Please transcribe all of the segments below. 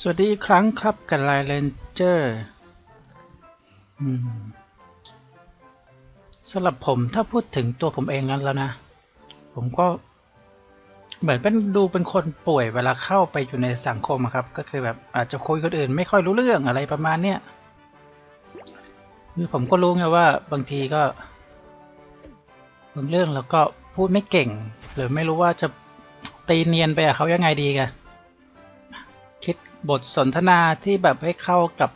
สวัสดีอีกครั้งครับกับไลเลนเจอร์สำหรับผมถ้าพูดถึงตัวผมเองนั้นแล้วนะ ผมก็ เหมือนเป็นดูเป็นคนป่วยเวลาเข้าไปอยู่ในสังคมอะครับ ก็คือแบบอาจจะคุยคนอื่น ไม่ค่อยรู้เรื่องอะไรประมาณเนี้ยคือผมก็รู้ไงว่า บางทีก็บางเรื่องเราก็พูดไม่เก่ง หรือไม่รู้ว่าจะตีเนียนไปกับเขายังไงดีกัน บทสนทนาที่แบบให้เข้ากับ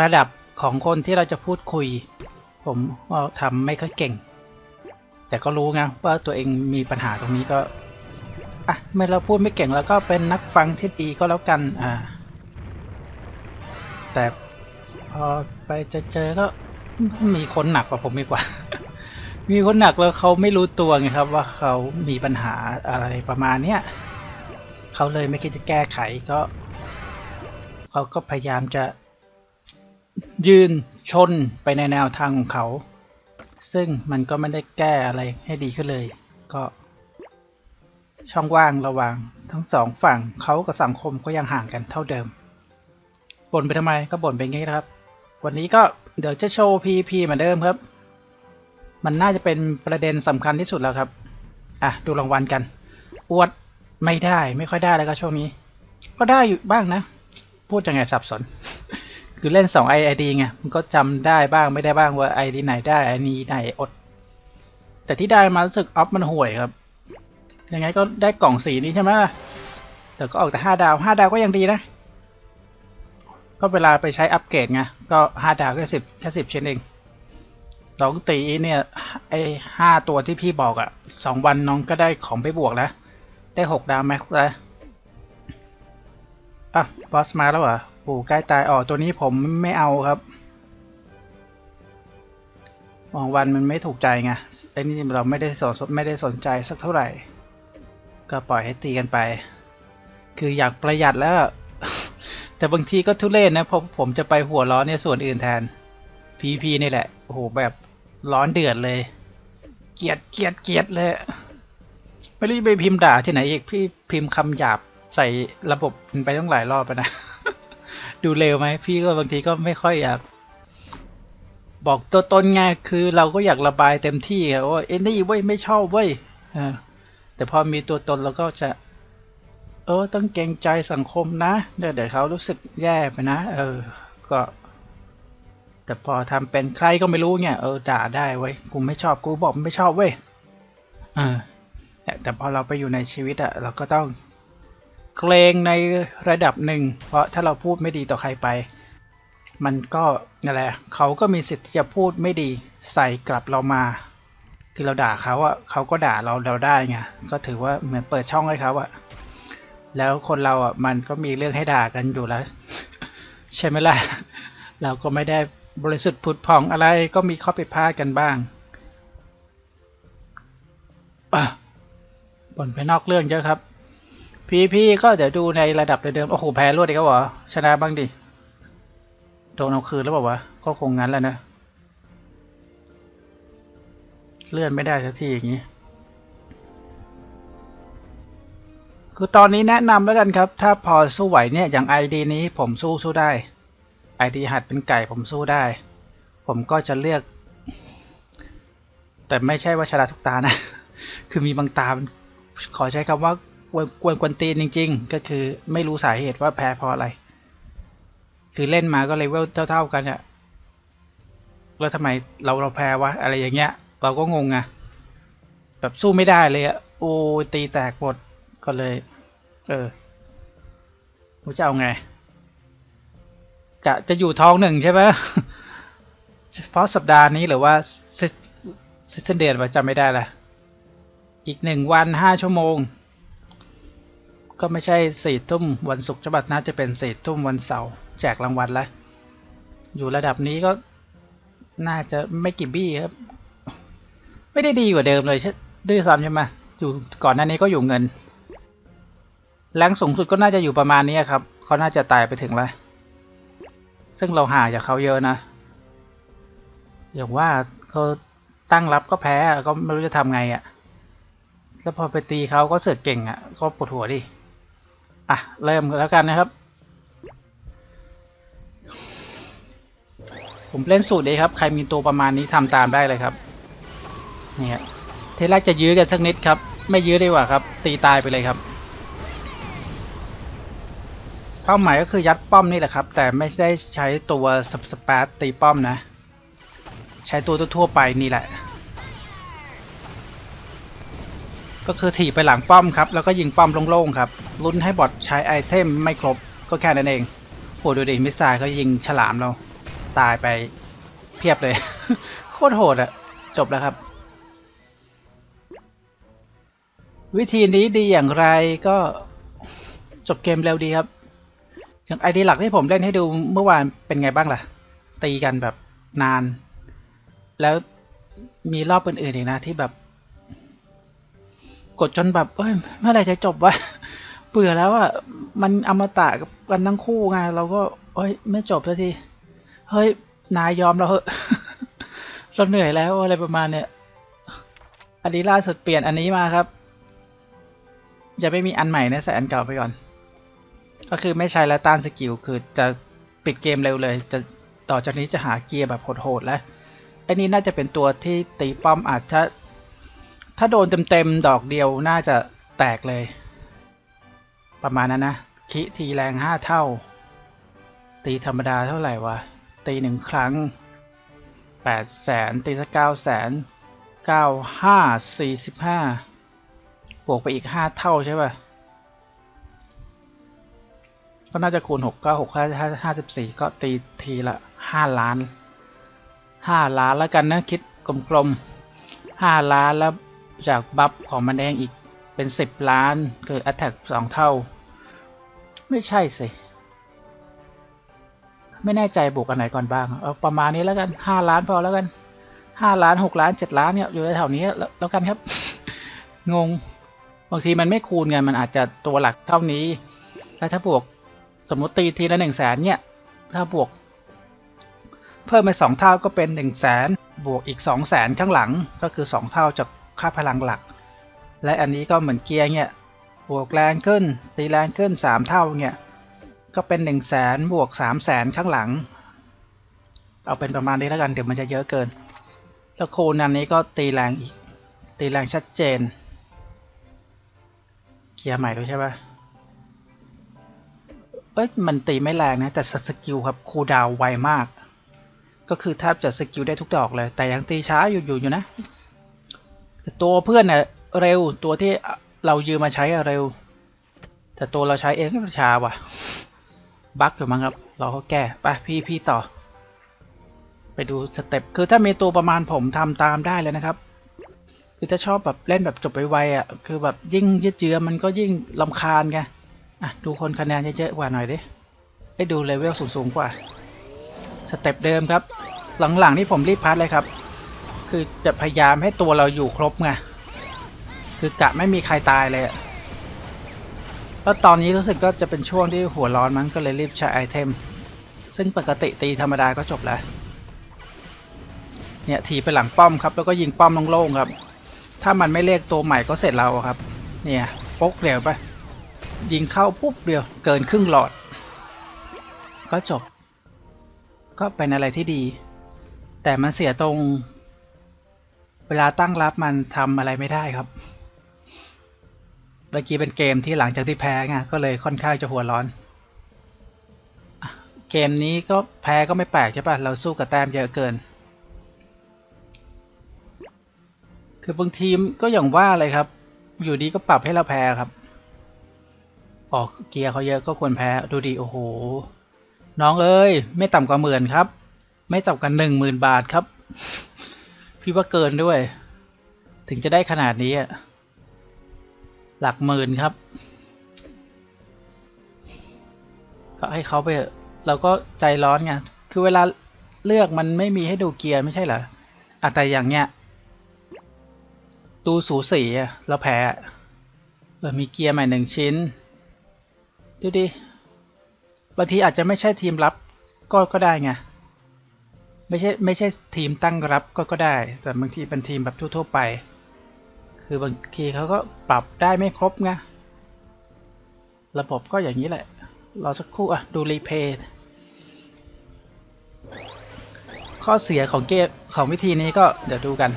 ระดับของคนที่เราจะพูดคุย ผมก็ทำไม่ค่อยเก่ง แต่ก็รู้ไงว่าตัวเองมีปัญหาตรงนี้ก็อะเมื่อเราพูดไม่เก่งแล้วก็เป็นนักฟังที่ดีก็แล้วกันอ่า แต่พอไปจะเจอก็มีคนหนักกว่าผมดีกว่า มีคนหนักแล้วเขาไม่รู้ตัวไงครับ ว่าเขามีปัญหาอะไรประมาณเนี้ย เขาเลยไม่คิดจะแก้ไขก็เขาก็พยายามจะยืนชนไปในแนวทางของเขา ซึ่งมันก็ไม่ได้แก้อะไรให้ดีขึ้นเลย ก็ช่องว่างระหว่างทั้งสองฝั่งเขากับสังคมก็ยังห่างกันเท่าเดิมบ่นไปทำไมก็บ่นไปงี้นะครับ วันนี้ก็เดี๋ยวจะโชว์ PVP เหมือนเดิมครับ มันน่าจะเป็นประเด็นสำคัญที่สุดแล้วครับ อะ ดูรางวัลกัน อวด ไม่ได้ไม่ค่อยได้แล้วก็ช่วงนี้ ก็ได้อยู่บ้างนะ พูดยังไงสับสน คือเล่นสองไอไอดีไงมันก็จำได้บ้างไม่ได้บ้างว่าไอดีไหนได้ไอนี้ไหนอด แต่ที่ได้มารู้สึกออฟมันห่วยครับ ยังไงก็ได้กล่องสีนี้ใช่ไหมแต่ก็ออกแต่ห้าดาวห้าดาวก็ยังดีนะ ก็เวลาไปใช้อัปเกรดไงก็ห้าดาวแค่สิบแค่สิบชิ้นเองน้องตีเนี่ยไอห้าตัวที่พี่บอกอะ่ะสองวันน้องก็ได้ของไปบวกแล้ว ได้หกดาวแม็กซ์แล้วอะบอสมาแล้วเหรอโอ้ใกล้ตายอ๋อตัวนี้ผมไม่เอาครับมองวันมันไม่ถูกใจไงไอ้นี่เราไม่ได้สนไม่ได้สนใจสักเท่าไหร่ ก็ปล่อยให้ตีกันไป คืออยากประหยัดแล้ว แต่บางทีก็ทุเรศนะเพราะผมจะไปหัวร้อนในส่วนอื่นแทนพีพีนี่แหละโอ้โหแบบร้อนเดือดเลย เกียดเกียดเกียดเลย ไม่รู้จะไปพิมพ์ด่าที่ไหนอีก พี่พิมพ์คำหยาบใส่ระบบไปต้องหลายรอบไปนะ ดูเร็วไหม พี่ก็บางทีก็ไม่ค่อยอยาก บอกตัวตนไงคือเราก็อยากระบายเต็มที่อะว่าเอ็นนี่เว้ยไม่ชอบเว้ยแต่พอมีตัวตนเราก็จะ เออ ต้องเกรงใจสังคมนะ เดี๋ยวเดี๋ยวเขารู้สึกแย่ไปนะ เออ ก็ แต่พอทำเป็นใครก็ไม่รู้เนี่ย เออด่าได้เว้กูไม่ชอบกูบอกไม่ชอบเว้ยเออ แต่พอเราไปอยู่ในชีวิตอะเราก็ต้องเกรงในระดับหนึ่ง เพราะถ้าเราพูดไม่ดีต่อใครไป มันก็นั่นแหละเขาก็มีสิทธิ์ที่จะพูดไม่ดีใส่กลับเรามา คือเราด่าเขาอะเขาก็ด่าเราเราได้ไงก็ถือว่าเหมือนเปิดช่องให้เขาอะแล้วคนเราอะมันก็มีเรื่องให้ด่ากันอยู่แล้ว ใช่ไหมล่ะเราก็ไม่ได้บริสุทธิ์ผุดผ่องอะไรก็มีข้อผิดพลาดกันบ้างอะ บ่นไปนอกเรื่องเยอะครับ พีพีก็เดี๋ยวดูในระดับเดิม โอ้โห แพ้รวดอีกแล้วเหรอ ชนะบ้างดิ โดนเอาคืนแล้วบอกว่าวะก็คงงั้นแหละนะ เลื่อนไม่ได้สักทีอย่างนี้ คือตอนนี้แนะนำแล้วกันครับ ถ้าพอสู้ไหวเนี่ย อย่างไอดีนี้ผมสู้สู้ได้ ไอดีหัดเป็นไก่ผมสู้ได้ ผมก็จะเลือก แต่ไม่ใช่ว่าชนะทุกตานะ คือมีบางตา ขอใช้คำว่ากวนกวนกวนตีนจริง ๆ ก็คือไม่รู้สาเหตุว่าแพ้เพราะอะไร คือเล่นมาก็เลเวลเท่า ๆกันเนี่ยแล้วทำไมเราเราแพ้วะอะไรอย่างเงี้ย เราก็งงอะแบบสู้ไม่ได้เลยอะโอ้ตีแตกหมดก็เลย เออรู้จะเอาไงกะจะอยู่ท้องหนึ่งใช่ไหมเฉพาะสัปดาห์นี้หรือว่าซิสเดนว่าจำไม่ได้ละ อีกหนึ่งวันห้าชั่วโมง ก็ไม่ใช่สี่ทุ่มวันศุกร์ฉบับน่าจะเป็นสี่ทุ่มวันเสาร์แจกรางวัลแล้วอยู่ระดับนี้ก็น่าจะไม่กี่บี้ครับ ไม่ได้ดีกว่าเดิมเลยใช่ด้วยซ้ำใช่ไหมอยู่ก่อนหน้านี้ก็อยู่เงิน แรงสูงสุดก็น่าจะอยู่ประมาณนี้ครับ เขาน่าจะตายไปถึงแล้ว ซึ่งเราห่างจากเขาเยอะนะ อย่างว่าเขาตั้งรับก็แพ้ก็ไม่รู้จะทำไงอะ่ะ แล้วพอไปตีเขาก็เสือกเก่งอะ่ะก็ปวดหัวดิ อะ เริ่มแล้วกันนะครับ ผมเล่นสูตรเองครับ ใครมีตัวประมาณนี้ทำตามได้เลยครับ นี่ครับทีแรกจะยื้อกันสักนิดครับ ไม่ยื้อดีกว่าครับ ตีตายไปเลยครับเป้าหมายก็คือยัดป้อมนี่แหละครับ แต่ไม่ได้ใช้ตัวสปสปาร์ตตีป้อมนะ ใช้ตัวทั่วไปนี่แหละ ก็คือถีบไปหลังป้อมครับ แล้วก็ยิงป้อมโล่งๆครับ ลุ้นให้บอทใช้ไอเทมไม่ครบก็แค่นั้นเองโหดูดิมิสไซล์เขายิงฉลามเรา ตายไปเพียบเลย โคตรโหดอะจบแล้วครับ วิธีนี้ดีอย่างไรก็จบเกมเร็วดีครับ อย่างไอดีหลักที่ผมเล่นให้ดูเมื่อวานเป็นไงบ้างล่ะ ตีกันแบบนาน แล้วมีรอบอื่นๆอีกนะที่แบบ กดจนแบบเอ้ยเมื่อไหรจะจบวะเบื่อแล้วอะมันอมตะกับกันทั้งคู่ไงเราก็เอ้ยไม่จบสักทีเฮ้ยนายยอมเราเหอะเราเหนื่อยแล้วอะไรประมาณเนี้ยอันนี้ล่าสุดเปลี่ยนอันนี้มาครับอย่าไม่มีอันใหม่นะใส่อันเก่าไปก่อน ก็คือไม่ใช้แล้วต้านสกิลคือจะปิดเกมเร็วเลย จะต่อจากนี้จะหาเกียร์แบบโหดๆแล้วอันนี้น่าจะเป็นตัวที่ตีป้อมอาจจะ ถ้าโดนเต็มๆ ดอกเดียวน่าจะแตกเลย ประมาณนั้นนะคิทีแรงห้าเท่า ตีธรรมดาเท่าไหร่วะ ตีหนึ่งครั้งแปดแสนตีสักเก้าแสนเก้าห้าสี่สิบห้าบวกไปอีกห้าเท่าใช่ป่ะ ก็น่าจะคูณหกก็หกห้าห้าสิบสี่ก็ตีทีละห้าล้านห้าล้านแล้วกันนะ คิดกลมๆห้าล้านแล้ว จากบัฟของมันเองอีกเป็นสิบล้าน คือ attack สองเท่า ไม่ใช่สิ ไม่แน่ใจบวกกันไหนก่อนบ้าง เอาประมาณนี้แล้วกันห้าล้านพอแล้วกันห้าล้านหกล้านเจ็ดล้านเนี่ยอยู่แถวนี้แล้วกันครับ งง บางทีมันไม่คูณไงมันอาจจะตัวหลักเท่านี้ แล้วถ้าบวกสมมติตีทีละหนึ่งแสนเนี่ย ถ้าบวก เพิ่มไปสองเท่าก็เป็นหนึ่งแสนบวกอีกสองแสนข้างหลังก็คือสองเท่าจาก ค่าพลังหลัก และอันนี้ก็เหมือนเกียร์เนี่ยบวกแรงขึ้น ตีแรงขึ้นสามเท่าเนี่ยก็เป็นหนึ่งแสนบวกสามแสนข้างหลัง เอาเป็นประมาณนี้แล้วกันเดี๋ยวมันจะเยอะเกิน แล้วคูณอันนี้ก็ตีแรงอีก ตีแรงชัดเจน เกียร์ใหม่ด้วยใช่ปะเอ้ยมันตีไม่แรงนะแต่สกิลครับคูดาวไวมาก ก็คือแทบจะสกิลได้ทุกดอกเลย แต่ยังตีช้าอยู่อยู่อยู่นะ ต่ตัวเพื่อนเนี่ยเร็วตัวที่เรายืมมาใช้อะเร็ว แต่ตัวเราใช้เองก็ช้าว่ะบั๊กอยู่มั้งครับ เราก็แก้ไปพี่พี่ต่อ ไปดูสเต็ปคือถ้ามีตัวประมาณผมทำตามได้เลยนะครับคือถ้าชอบแบบเล่นแบบจบไปไวอะคือแบบยิ่งยืดเยื้อมันก็ยิ่งลำคาญไงอะดูคนคะแนนเยอะๆกว่าหน่อยดิไปดูเลเวลสูงๆกว่าสเต็ปเดิมครับ หลังๆนี่ผมรีบพัดเลยครับ คือจะพยายามให้ตัวเราอยู่ครบไงคือกะไม่มีใครตายเลยแล้วตอนนี้รู้สึกก็จะเป็นช่วงที่หัวร้อนมั้งก็เลยรีบใช้ไอเทม ซึ่งปกติตีธรรมดาก็จบแล้ว เนี่ยถีไปหลังป้อมครับ แล้วก็ยิงป้อมโล่งๆครับ ถ้ามันไม่เรียกตัวใหม่ก็เสร็จเราครับ เนี่ยปกเดียวไปยิงเข้าปุ๊บเดียวเกินครึ่งหลอด ก็จบ ก็เป็นอะไรที่ดี แต่มันเสียตรง เวลาตั้งรับมันทำอะไรไม่ได้ครับเมื่อกี้เป็นเกมที่หลังจากที่แพ้ไงก็เลยค่อนข้างจะหัวร้อน เกมนี้ก็แพ้ก็ไม่แปลกใช่ปะเราสู้กับแต้มเยอะเกิน คือบางทีมก็อย่างว่าเลยครับ อยู่ดีก็ปรับให้เราแพ้ครับ ออกเกียร์เขาเยอะก็ควรแพ้ดูดีโอ้โห น้องเอ้ย ไม่ต่ำกว่าหมื่นครับ ไม่ต่ำกว่าหนึ่งหมื่นบาทครับ พี่ว่าเกินด้วย ถึงจะได้ขนาดนี้อะหลักหมื่นครับ ก็ให้เขาไปเราก็ใจร้อนไงคือเวลาเลือกมันไม่มีให้ดูเกียร์ไม่ใช่เหรออะแต่อย่างเนี้ยดูสูสีอะแล้วแพ้เออมีเกียร์ใหม่หนึ่งชิ้น ดูดิบางทีอาจจะไม่ใช่ทีมรับก็ก็ได้ไง ไม่ใช่ไม่ใช่ทีมตั้งรับก็ก็ได้ แต่บางทีเป็นทีมแบบทั่วๆไป คือบางทีเขาก็ปรับได้ไม่ครบไงระบบก็อย่างนี้แหละ รอสักครู่อะ ดูรีเพย์ข้อเสียของเกมของวิธีนี้ก็เดี๋ยวดูกัน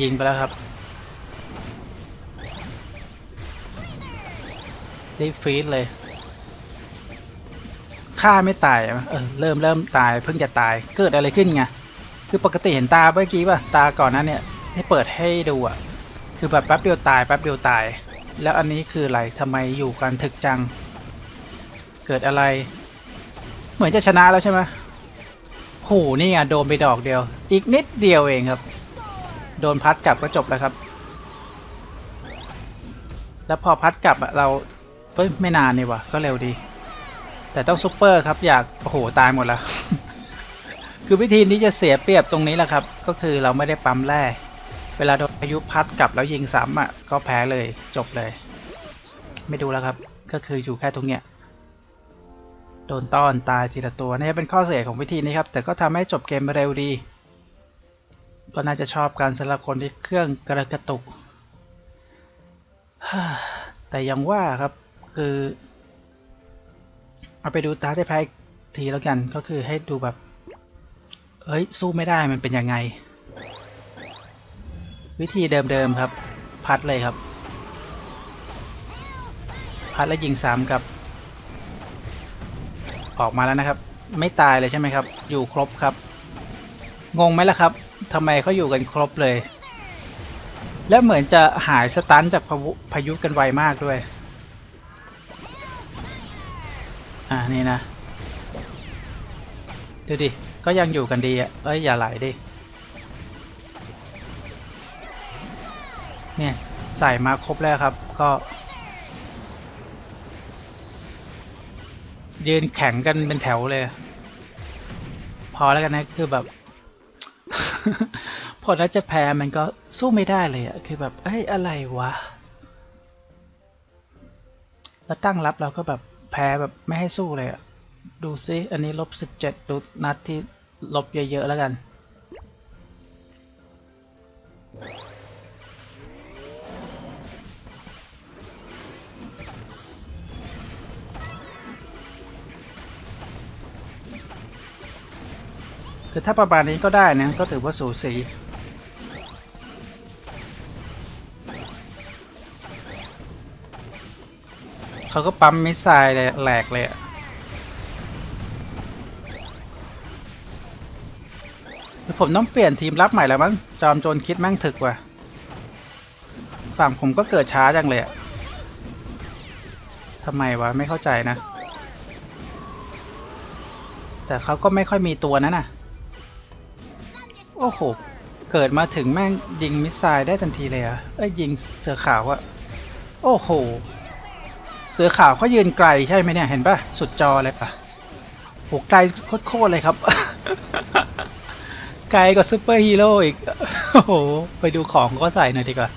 ยิงไปแล้วครับได้ฟรีดเลย ฆ่าไม่ตายเออเริ่มเริ่มตายเพิ่งจะตายเกิดอะไรขึ้นไงคือปกติเห็นตาเมื่อกี้ป่ะตาก่อนนั้นเนี่ยที่เปิดให้ดูอะคือแบบแป๊บเดียวตายแป๊บเดียวตาย แล้วอันนี้คืออะไรทำไมอยู่กันถึกจัง เกิดอะไร เหมือนจะชนะแล้วใช่ไหมโหนี่ไงโดนไปดอกเดียว อีกนิดเดียวเองครับ โดนพัดกลับก็จบแล้วครับ แล้วพอพัดกลับอะเราเอ้ยไม่นานนี่วะก็เร็วดี แต่ต้องซุปเปอร์ครับอยากโอ้โหตายหมดแล้ว คือวิธีนี้จะเสียเปรียบตรงนี้แหละครับ ก็คือเราไม่ได้ปั๊มแร่เวลาโดนพายุพัดกลับแล้วยิงซ้ำอะก็แพ้เลยจบเลย ไม่ดูแล้วครับ ก็คืออยู่แค่ตรงเนี้ยโดนต้อนตายทีละตัวนี่เป็นข้อเสียของวิธีนี้ครับ แต่ก็ทำให้จบเกมเร็วดี ก็น่าจะชอบการสำหรับคนที่เครื่องกระกระตุกแต่ยังว่าครับคือ เอาไปดูตาได้แพ้ทีแล้วกันก็คือให้ดูแบบเฮ้ย สู้ไม่ได้มันเป็นยังไง วิธีเดิมๆครับ พัดเลยครับ พัดแล้วยิงซ้ำกับ ออกมาแล้วนะครับ ไม่ตายเลยใช่ไหมครับ อยู่ครบครับ งงไหมล่ะครับทำไมเขาอยู่กันครบเลย และเหมือนจะหายสตันจากพพายุกันไวมากด้วย อ่านี่นะ ดูดิ ก็ยังอยู่กันดีอะ เอ้ย อย่าไหลดิ เนี่ย ใส่มาครบแล้วครับ ก็ ยืนแข่งกันเป็นแถวเลย พอแล้วกันนะ คือแบบ พอแล้วจะแพ้มันก็สู้ไม่ได้เลยอะคือแบบ เอ้ย อะไรวะ แล้วตั้งรับเราก็แบบ พ้แบบไม่ให้สู้เลยอะดูซิอันนี้ลบสิบเจ็ดดูนัดที่ลบเยอะๆแล้วกัน คือถ้าประมาณนี้ก็ได้นะก็ถือว่าสูสี เขาก็ปั๊มมิสไซล์เลยแหลกเลยอะคือผมต้องเปลี่ยนทีมรับใหม่แล้วมั้ง จอมโจรคิดแม่งถึกว่ะ ฝั่งผมก็เกิดช้าจังเลยอะทำไมวะ ไม่เข้าใจนะ แต่เขาก็ไม่ค่อยมีตัวนั้นน่ะ โอ้โห เกิดมาถึงแม่งยิงมิสไซล์ได้ทันทีเลยอะเอ้ยยิงเสือขาวอะโอ้โห เสือขาวเขายืนไกลใช่ไหมเนี่ยเห็นปะสุดจอเลยปะโหไกลโคตรเลยครับ ไกลกว่าซูเปอร์ฮีโร่อีก โอ้โห ไปดูของก็ใส่หน่อยดีกว่า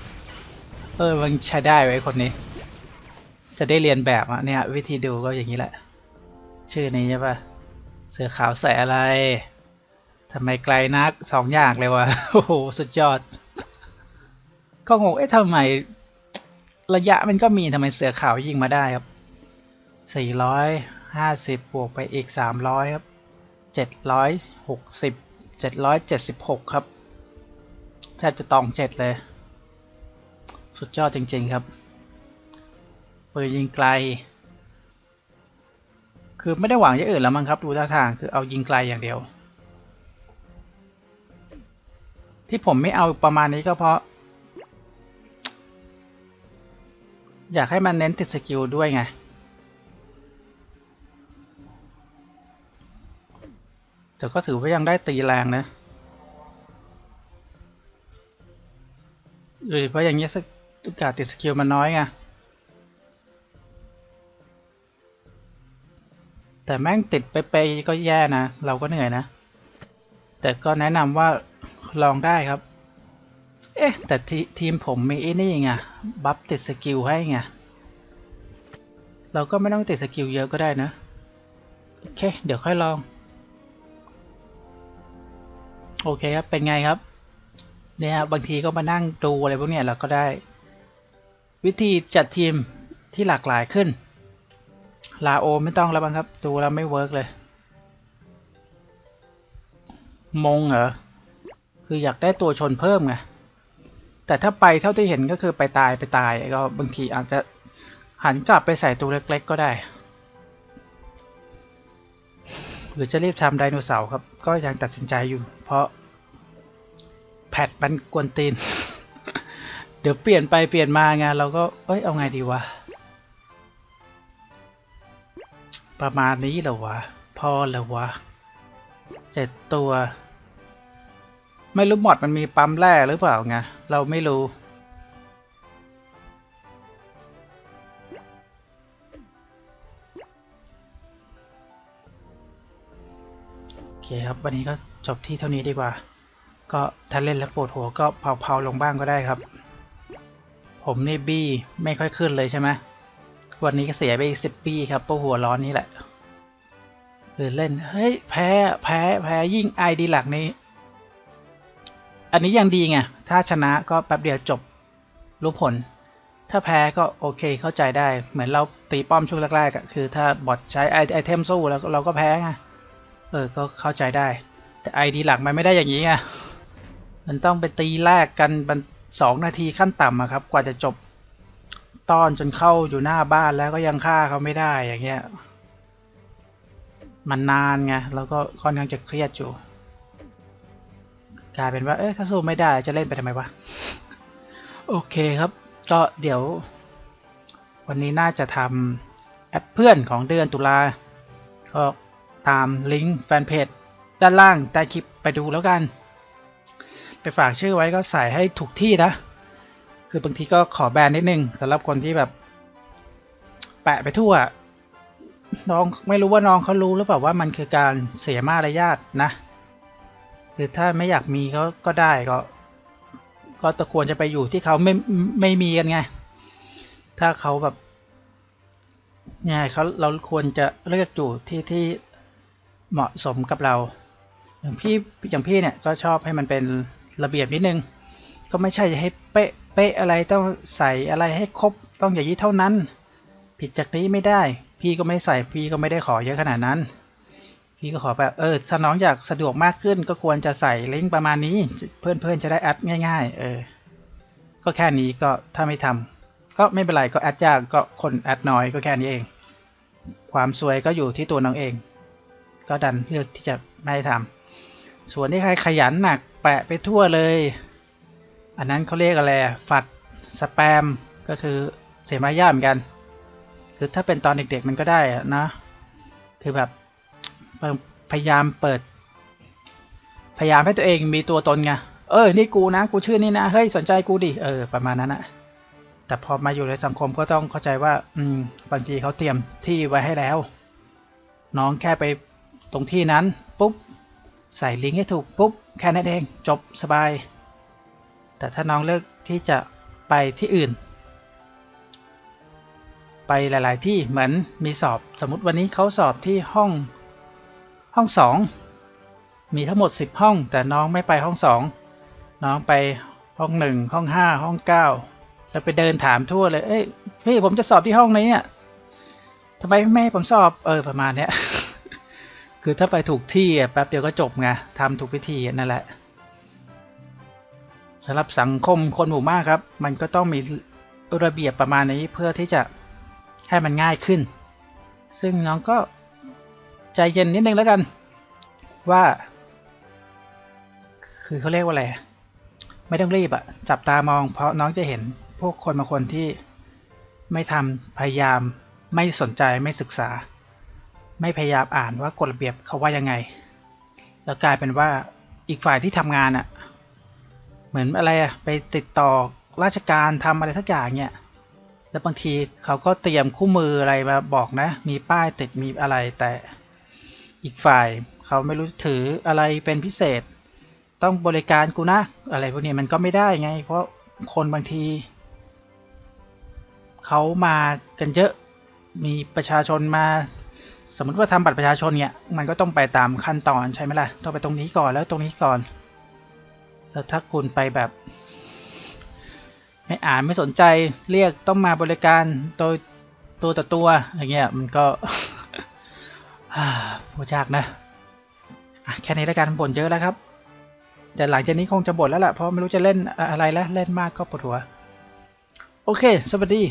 เออมันใช้ได้ไว้คนนี้ จะได้เรียนแบบอะเนี่ย วิธีดูก็อย่างนี้แหละ ชื่อนี้ใช่ปะเสือขาวใส่อะไรทำไมไกลนักสองอย่างเลยวะ โอ้โห สุดยอด ก็งงเอ๊ะทำไม ระยะมันก็มีทำไมเสือขาวยิงมาได้ครับสี่ร้อยห้าสิบบวกไปอีกสามร้อยครับเจ็ดร้อยหกสิบเจ็ดร้อยเจ็ดสิบหกครับแทบจะตองเจ็ดเลย สุดยอดจริงๆครับปืนยิงไกล คือไม่ได้หวังอย่างอื่นแล้วมั้งครับ ดูท่าทางคือเอายิงไกลอย่างเดียว ที่ผมไม่เอาประมาณนี้ก็เพราะ อยากให้มันเน้นติดสกิลด้วยไง แต่ก็ถือว่ายังได้ตีแรงนะหรือเพราะอย่างเงี้ยสโอกาสติดสกิลมันน้อยไง แต่แม่งติดไปไปๆก็แย่นะ เราก็เหนื่อยนะ แต่ก็แนะนำว่าลองได้ครับ เอ๊ะ แต่ททีมผมมีไอ้นี่ไงบัฟติดสกิลให้ไง เราก็ไม่ต้องติดสกิลเยอะก็ได้นะ โอเค เดี๋ยวค่อยลอง โอเคครับ เป็นไงครับ เนี่ยบางทีก็มานั่งดูอะไรพวกเนี้ยเราก็ได้ วิธีจัดทีมที่หลากหลายขึ้น ลาโอไม่ต้องแล้วบ้างครับ ดูแล้วไม่เวิร์กเลย มงเหรอ คืออยากได้ตัวชนเพิ่มไง แต่ถ้าไปเท่าที่เห็นก็คือไปตายไปตายก็บางทีอาจจะหันกลับไปใส่ตัวเล็กๆก็ได้ หรือจะรีบทำไดโนเสาร์ครับ ก็ยังตัดสินใจอยู่ เพราะแพทมันกวนตีน เดี๋ยวเปลี่ยนไปเปลี่ยนมาไงเราก็ เอ้ยเอาไงดีวะ ประมาณนี้เหรอวะ พอแล้ววะเจ็ดตัว ไม่รู้หมดมันมีปั๊มแร่หรือเปล่าไง เราไม่รู้ โอเคครับ วันนี้ก็จบที่เท่านี้ดีกว่า ก็ถ้าเล่นแล้วปวดหัวก็เผาๆลงบ้างก็ได้ครับ ผมนี่บี้ไม่ค่อยขึ้นเลยใช่ไหมวันนี้ก็เสียไปอีกสิบปีครับเพราะหัวร้อนนี่แหละคือเล่น เฮ้ย แพ้ แพ้ แพ้ ยิ่งไอดีหลักนี้ อันนี้ยังดีไง ถ้าชนะก็แป๊บเดียวจบรู้ผล ถ้าแพ้ก็โอเคเข้าใจได้ เหมือนเราตีป้อมช่วงแรกๆอะคือถ้าบอทใช้ไอไอเทมสู้แล้วเราก็แพ้ไง เออ ก็เข้าใจได้ แต่ไอดีหลักมันไม่ได้อย่างนี้ไง มันต้องไปตีแลกกันมันสองนาทีขั้นต่ำอะครับ กว่าจะจบตอนจนเข้าอยู่หน้าบ้านแล้วก็ยังฆ่าเขาไม่ได้อย่างเงี้ย มันนานไง แล้วก็ค่อนข้างจะเครียดอยู่ กลายเป็นว่า เอ๊ะถ้าสู้ไม่ได้จะเล่นไปทำไมวะ โอเคครับ ก็เดี๋ยว วันนี้น่าจะทำแอดเพื่อนของเดือนตุลา ก็ตามลิงก์แฟนเพจด้านล่างใต้คลิปไปดูแล้วกัน ไปฝากชื่อไว้ก็ใส่ให้ถูกที่นะ คือบางทีก็ขอแบนนิดนึงสำหรับคนที่แบบ แปะไปทั่วน้องไม่รู้ว่าน้องเขารู้หรือเปล่าว่ามันคือการเสียมารยาทนะ คือถ้าไม่อยากมีก็ก็ได้ก็ ก็ตะควรจะไปอยู่ที่เขาไม่ไม่มีกันไง ถ้าเขาแบบไงเขาเราควรจะเลือกอยู่ที่ที่เหมาะสมกับเรา อย่างพี่อย่างพี่เนี่ยก็ชอบให้มันเป็นระเบียบนิดนึง ก็ไม่ใช่ให้เป๊ะเป๊ะอะไรต้องใส่อะไรให้ครบต้องอย่างนี้เท่านั้น ผิดจากนี้ไม่ได้ พี่ก็ไม่ใส่พี่ก็ไม่ได้ขอเยอะขนาดนั้น พี่ก็ขอแบบเออถ้าน้องอยากสะดวกมากขึ้น ก็ควรจะใส่ลิงก์ประมาณนี้ เพื่อนๆจะได้แอดง่าย ๆ เออ ก็แค่นี้ก็ถ้าไม่ทำก็ไม่เป็นไรก็แอดยากก็คนแอดน้อยก็แค่นี้เอง ความสวยก็อยู่ที่ตัวน้องเอง ก็ดันเลือกที่จะไม่ทำส่วนที่ใครขยันหนักแปะไปทั่วเลย อันนั้นเขาเรียกอะไรฝัดสแปมก็คือเสียมารยาทเหมือนกัน คือถ้าเป็นตอนเด็กๆมันก็ได้นะคือแบบ พยายามเปิด พยายามให้ตัวเองมีตัวตนไงเออ นี่กูนะ กูชื่อนี่นะ เฮ้ย สนใจกูดิ เออ ประมาณนั้นอะแต่พอมาอยู่ในสังคมก็ต้องเข้าใจว่า อืม บางทีเขาเตรียมที่ไว้ให้แล้ว น้องแค่ไปตรงที่นั้น ปุ๊บ ใส่ลิงก์ให้ถูก ปุ๊บ แค่นั้นเอง จบ สบาย แต่ถ้าน้องเลือกที่จะไปที่อื่น ไปหลาย ๆ ที่ เหมือนมีสอบ สมมติวันนี้เขาสอบที่ห้อง ห้องสองมีทั้งหมดสิบห้อง แต่น้องไม่ไปห้องสองน้องไปห้องหนึ่งห้องห้าห้องเก้าแล้วไปเดินถามทั่วเลย เอ้ยพี่ผมจะสอบที่ห้องนี้อะทำไมไม่ให้ผมสอบเออประมาณเนี้ยคือถ้าไปถูกที่แป๊บเดียวก็จบไงทำถูกวิธีนั่นแหละสำหรับสังคมคนหมู่มากครับ มันก็ต้องมีระเบียบประมาณนี้เพื่อที่จะให้มันง่ายขึ้น ซึ่งน้องก็ ใจเย็นนิดนึงแล้วกัน ว่า คือเขาเรียกว่าอะไร ไม่ต้องรีบอะจับตามองเพราะน้องจะเห็นพวกคนบางคนที่ไม่ทำพยายามไม่สนใจไม่ศึกษา ไม่พยายามอ่านว่ากฎระเบียบเขาว่ายังไง แล้วกลายเป็นว่าอีกฝ่ายที่ทำงานอะเหมือนอะไรอะไปติดต่อราชการทำอะไรสักอย่างเนี่ยแล้วบางทีเขาก็เตรียมคู่มืออะไรมาบอกนะ มีป้ายติดมีอะไรแต่ อีกฝ่ายเขาไม่รู้ถืออะไรเป็นพิเศษ ต้องบริการกูนะอะไรพวกนี้มันก็ไม่ได้ไง เพราะคนบางทีเขามากันเยอะมีประชาชนมา สมมติว่าทำบัตรประชาชนเนี่ย มันก็ต้องไปตามขั้นตอนใช่ไหมล่ะต้องไปตรงนี้ก่อนแล้วตรงนี้ก่อนแล้วถ้าคุณไปแบบไปไม่อ่านไม่สนใจเรียกต้องมาบริการโดยตัวต่อตัวอย่างเงี้ยมันก็ พูดยากนะแค่นี้แล้วกันบ่นเยอะแล้วครับ แต่หลังจากนี้คงจะบ่นแล้วล่ะเพราะไม่รู้จะเล่นอะไรแล้วเล่นมากก็ปวดหัว โอเค สวัสดี